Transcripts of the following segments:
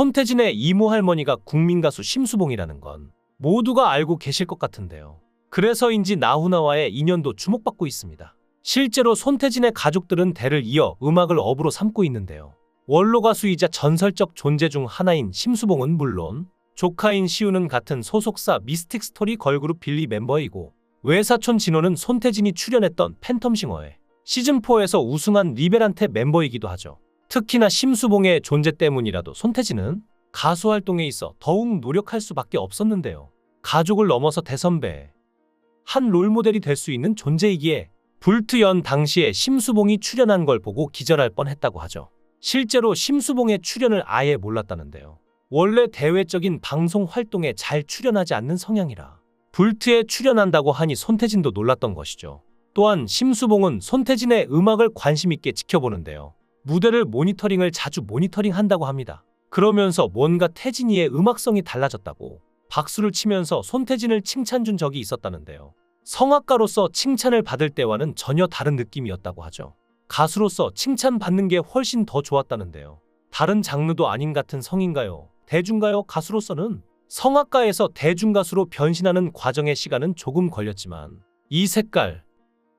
손태진의 이모 할머니가 국민 가수 심수봉이라는 건 모두가 알고 계실 것 같은데요. 그래서인지 나훈아와의 인연도 주목받고 있습니다. 실제로 손태진의 가족들은 대를 이어 음악을 업으로 삼고 있는데요. 원로 가수이자 전설적 존재 중 하나인 심수봉은 물론 조카인 시우는 같은 소속사 미스틱 스토리 걸그룹 빌리 멤버이고 외사촌 진호는 손태진이 출연했던 팬텀싱어의 시즌4에서 우승한 리베란테 멤버이기도 하죠. 특히나 심수봉의 존재 때문이라도 손태진은 가수 활동에 있어 더욱 노력할 수밖에 없었는데요. 가족을 넘어서 대선배, 한 롤모델이 될 수 있는 존재이기에 불트연 당시에 심수봉이 출연한 걸 보고 기절할 뻔했다고 하죠. 실제로 심수봉의 출연을 아예 몰랐다는데요. 원래 대외적인 방송 활동에 잘 출연하지 않는 성향이라 불트에 출연한다고 하니 손태진도 놀랐던 것이죠. 또한 심수봉은 손태진의 음악을 관심 있게 지켜보는데요. 무대를 모니터링을 자주 모니터링 한다고 합니다. 그러면서 뭔가 태진이의 음악성이 달라졌다고 박수를 치면서 손태진을 칭찬 준 적이 있었다는데요. 성악가로서 칭찬을 받을 때와는 전혀 다른 느낌이었다고 하죠. 가수로서 칭찬받는 게 훨씬 더 좋았다는데요. 다른 장르도 아닌 같은 성인가요? 대중가요? 가수로서는 성악가에서 대중가수로 변신하는 과정의 시간은 조금 걸렸지만 이 색깔,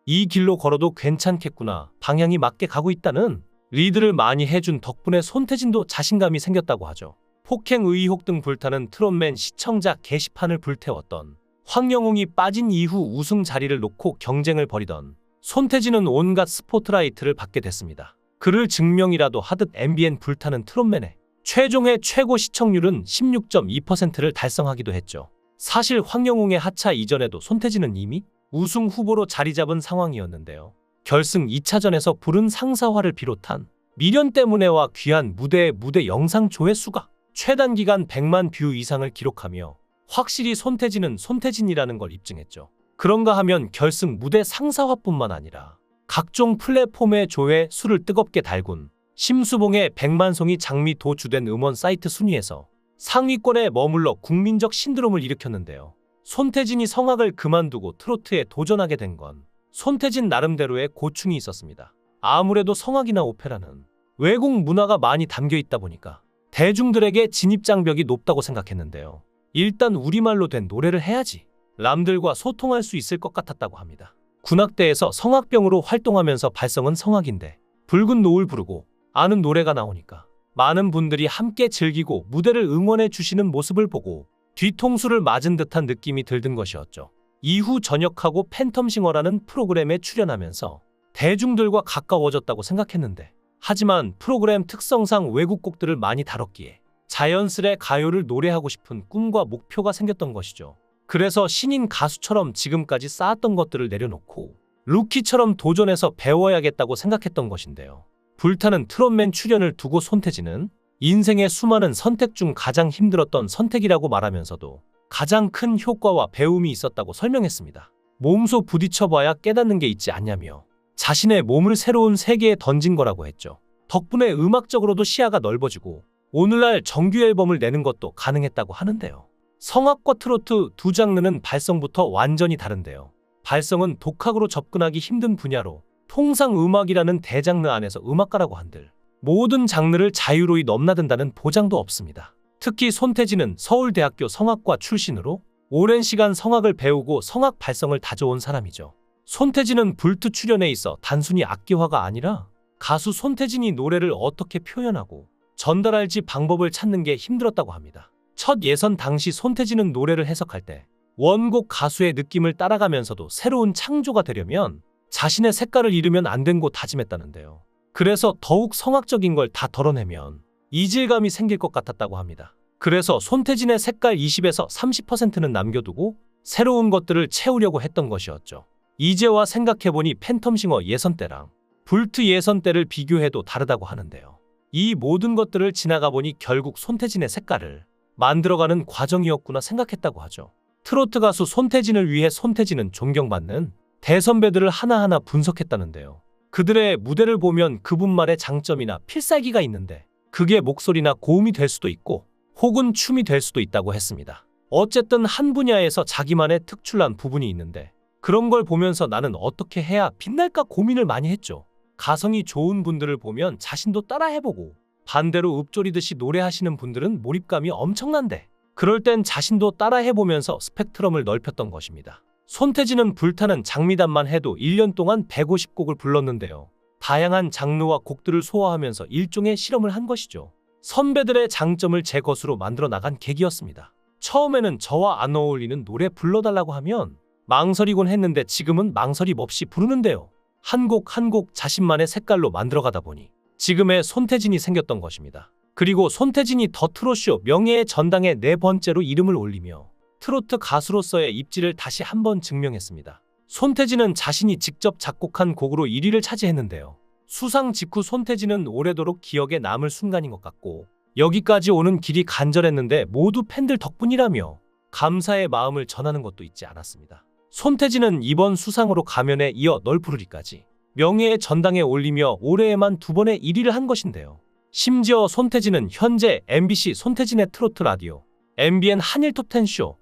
이 길로 걸어도 괜찮겠구나 방향이 맞게 가고 있다는 리드를 많이 해준 덕분에 손태진도 자신감이 생겼다고 하죠. 폭행 의혹 등 불타는 트롯맨 시청자 게시판을 불태웠던 황영웅이 빠진 이후 우승 자리를 놓고 경쟁을 벌이던 손태진은 온갖 스포트라이트를 받게 됐습니다. 그를 증명이라도 하듯 MBN 불타는 트롯맨의 최종의 최고 시청률은 16.2%를 달성하기도 했죠. 사실 황영웅의 하차 이전에도 손태진은 이미 우승 후보로 자리 잡은 상황이었는데요. 결승 2차전에서 부른 상사화를 비롯한 미련 때문에와 귀한 무대의 무대 영상 조회수가 최단 기간 100만 뷰 이상을 기록하며 확실히 손태진은 손태진이라는 걸 입증했죠. 그런가 하면 결승 무대 상사화뿐만 아니라 각종 플랫폼의 조회 수를 뜨겁게 달군 심수봉의 백만송이 장미 도주된 음원 사이트 순위에서 상위권에 머물러 국민적 신드롬을 일으켰는데요. 손태진이 성악을 그만두고 트로트에 도전하게 된 건 손태진 나름대로의 고충이 있었습니다. 아무래도 성악이나 오페라는 외국 문화가 많이 담겨 있다 보니까 대중들에게 진입장벽이 높다고 생각했는데요. 일단 우리말로 된 노래를 해야지 남들과 소통할 수 있을 것 같았다고 합니다. 군악대에서 성악병으로 활동하면서 발성은 성악인데 붉은 노을 부르고 아는 노래가 나오니까 많은 분들이 함께 즐기고 무대를 응원해 주시는 모습을 보고 뒤통수를 맞은 듯한 느낌이 들던 것이었죠. 이후 전역하고 팬텀싱어라는 프로그램에 출연하면서 대중들과 가까워졌다고 생각했는데 하지만 프로그램 특성상 외국 곡들을 많이 다뤘기에 자연스레 가요를 노래하고 싶은 꿈과 목표가 생겼던 것이죠. 그래서 신인 가수처럼 지금까지 쌓았던 것들을 내려놓고 루키처럼 도전해서 배워야겠다고 생각했던 것인데요. 불타는 트롯맨 출연을 두고 손태진은 인생의 수많은 선택 중 가장 힘들었던 선택이라고 말하면서도 가장 큰 효과와 배움이 있었다고 설명했습니다. 몸소 부딪혀봐야 깨닫는 게 있지 않냐며 자신의 몸을 새로운 세계에 던진 거라고 했죠. 덕분에 음악적으로도 시야가 넓어지고 오늘날 정규 앨범을 내는 것도 가능했다고 하는데요. 성악과 트로트 두 장르는 발성부터 완전히 다른데요. 발성은 독학으로 접근하기 힘든 분야로 통상 음악이라는 대장르 안에서 음악가라고 한들 모든 장르를 자유로이 넘나든다는 보장도 없습니다. 특히 손태진은 서울대학교 성악과 출신으로 오랜 시간 성악을 배우고 성악 발성을 다져온 사람이죠. 손태진은 불트 출연에 있어 단순히 악기화가 아니라 가수 손태진이 노래를 어떻게 표현하고 전달할지 방법을 찾는 게 힘들었다고 합니다. 첫 예선 당시 손태진은 노래를 해석할 때 원곡 가수의 느낌을 따라가면서도 새로운 창조가 되려면 자신의 색깔을 잃으면 안 된고 다짐했다는데요. 그래서 더욱 성악적인 걸 다 덜어내면 이질감이 생길 것 같았다고 합니다. 그래서 손태진의 색깔 20에서 30%는 남겨두고 새로운 것들을 채우려고 했던 것이었죠. 이제와 생각해보니 팬텀싱어 예선 때랑 불트 예선 때를 비교해도 다르다고 하는데요. 이 모든 것들을 지나가 보니 결국 손태진의 색깔을 만들어가는 과정이었구나 생각했다고 하죠. 트로트 가수 손태진을 위해 손태진은 존경받는 대선배들을 하나하나 분석했다는데요. 그들의 무대를 보면 그분말의 장점이나 필살기가 있는데 그게 목소리나 고음이 될 수도 있고 혹은 춤이 될 수도 있다고 했습니다. 어쨌든 한 분야에서 자기만의 특출난 부분이 있는데 그런 걸 보면서 나는 어떻게 해야 빛날까 고민을 많이 했죠. 가성이 좋은 분들을 보면 자신도 따라 해보고 반대로 읊조리듯이 노래하시는 분들은 몰입감이 엄청난데 그럴 땐 자신도 따라 해보면서 스펙트럼을 넓혔던 것입니다. 손태진은 불타는 장미단만 해도 1년 동안 150곡을 불렀는데요. 다양한 장르와 곡들을 소화하면서 일종의 실험을 한 것이죠. 선배들의 장점을 제 것으로 만들어 나간 계기였습니다. 처음에는 저와 안 어울리는 노래 불러달라고 하면 망설이곤 했는데 지금은 망설임 없이 부르는데요. 한 곡 한 곡 자신만의 색깔로 만들어가다 보니 지금의 손태진이 생겼던 것입니다. 그리고 손태진이 더 트롯쇼 명예의 전당에 네 번째로 이름을 올리며 트로트 가수로서의 입지를 다시 한번 증명했습니다. 손태진은 자신이 직접 작곡한 곡으로 1위를 차지했는데요. 수상 직후 손태진은 오래도록 기억에 남을 순간인 것 같고 여기까지 오는 길이 간절했는데 모두 팬들 덕분이라며 감사의 마음을 전하는 것도 잊지 않았습니다. 손태진은 이번 수상으로 가면에 이어 널 부르리까지 명예의 전당에 올리며 올해에만 두 번의 1위를 한 것인데요. 심지어 손태진은 현재 MBC 손태진의 트로트 라디오, MBN 한일 톱10 쇼,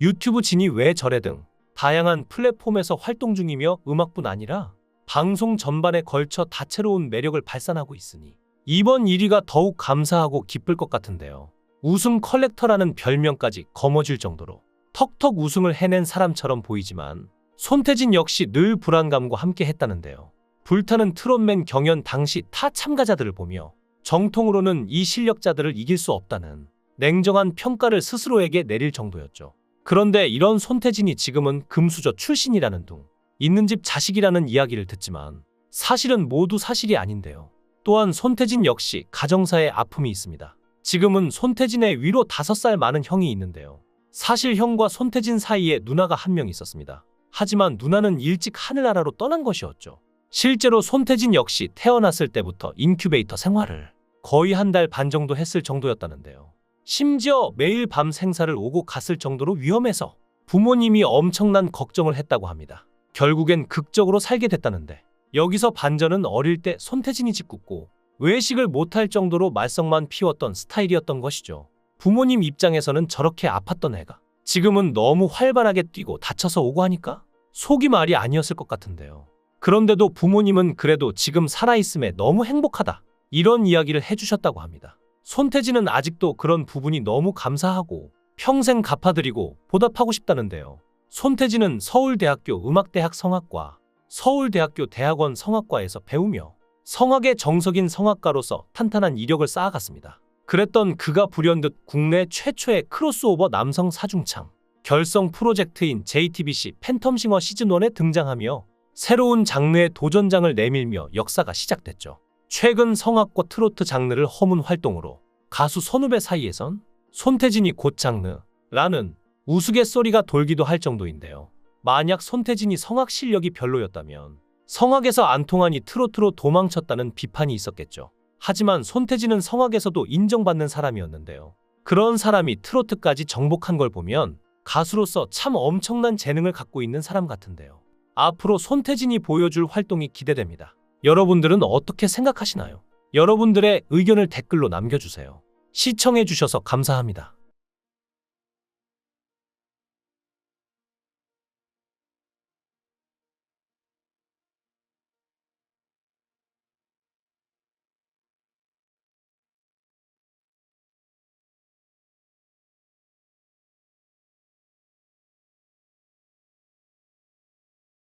유튜브 진이 왜 저래 등 다양한 플랫폼에서 활동 중이며 음악뿐 아니라 방송 전반에 걸쳐 다채로운 매력을 발산하고 있으니 이번 1위가 더욱 감사하고 기쁠 것 같은데요. 우승 컬렉터라는 별명까지 거머쥘 정도로 턱턱 우승을 해낸 사람처럼 보이지만 손태진 역시 늘 불안감과 함께 했다는데요. 불타는 트롯맨 경연 당시 타 참가자들을 보며 정통으로는 이 실력자들을 이길 수 없다는 냉정한 평가를 스스로에게 내릴 정도였죠. 그런데 이런 손태진이 지금은 금수저 출신이라는 둥, 있는 집 자식이라는 이야기를 듣지만 사실은 모두 사실이 아닌데요. 또한 손태진 역시 가정사에 아픔이 있습니다. 지금은 손태진의 위로 5살 많은 형이 있는데요. 사실 형과 손태진 사이에 누나가 한 명 있었습니다. 하지만 누나는 일찍 하늘나라로 떠난 것이었죠. 실제로 손태진 역시 태어났을 때부터 인큐베이터 생활을 거의 한 달 반 정도 했을 정도였다는데요. 심지어 매일 밤 생사를 오고 갔을 정도로 위험해서 부모님이 엄청난 걱정을 했다고 합니다. 결국엔 극적으로 살게 됐다는데 여기서 반전은 어릴 때 손태진이 짓궂고 외식을 못할 정도로 말썽만 피웠던 스타일이었던 것이죠. 부모님 입장에서는 저렇게 아팠던 애가 지금은 너무 활발하게 뛰고 다쳐서 오고 하니까 속이 말이 아니었을 것 같은데요. 그런데도 부모님은 그래도 지금 살아있음에 너무 행복하다. 이런 이야기를 해주셨다고 합니다. 손태진은 아직도 그런 부분이 너무 감사하고 평생 갚아드리고 보답하고 싶다는데요. 손태진은 서울대학교 음악대학 성악과 서울대학교 대학원 성악과에서 배우며 성악의 정석인 성악가로서 탄탄한 이력을 쌓아갔습니다. 그랬던 그가 불현듯 국내 최초의 크로스오버 남성 사중창 결성 프로젝트인 JTBC 팬텀싱어 시즌1에 등장하며 새로운 장르의 도전장을 내밀며 역사가 시작됐죠. 최근 성악과 트로트 장르를 허문 활동으로 가수 선후배 사이에선 손태진이 곧 장르라는 우스갯소리가 돌기도 할 정도인데요. 만약 손태진이 성악 실력이 별로였다면 성악에서 안 통하니 트로트로 도망쳤다는 비판이 있었겠죠. 하지만 손태진은 성악에서도 인정받는 사람이었는데요. 그런 사람이 트로트까지 정복한 걸 보면 가수로서 참 엄청난 재능을 갖고 있는 사람 같은데요. 앞으로 손태진이 보여줄 활동이 기대됩니다. 여러분들은 어떻게 생각하시나요? 여러분들의 의견을 댓글로 남겨주세요. 시청해주셔서 감사합니다.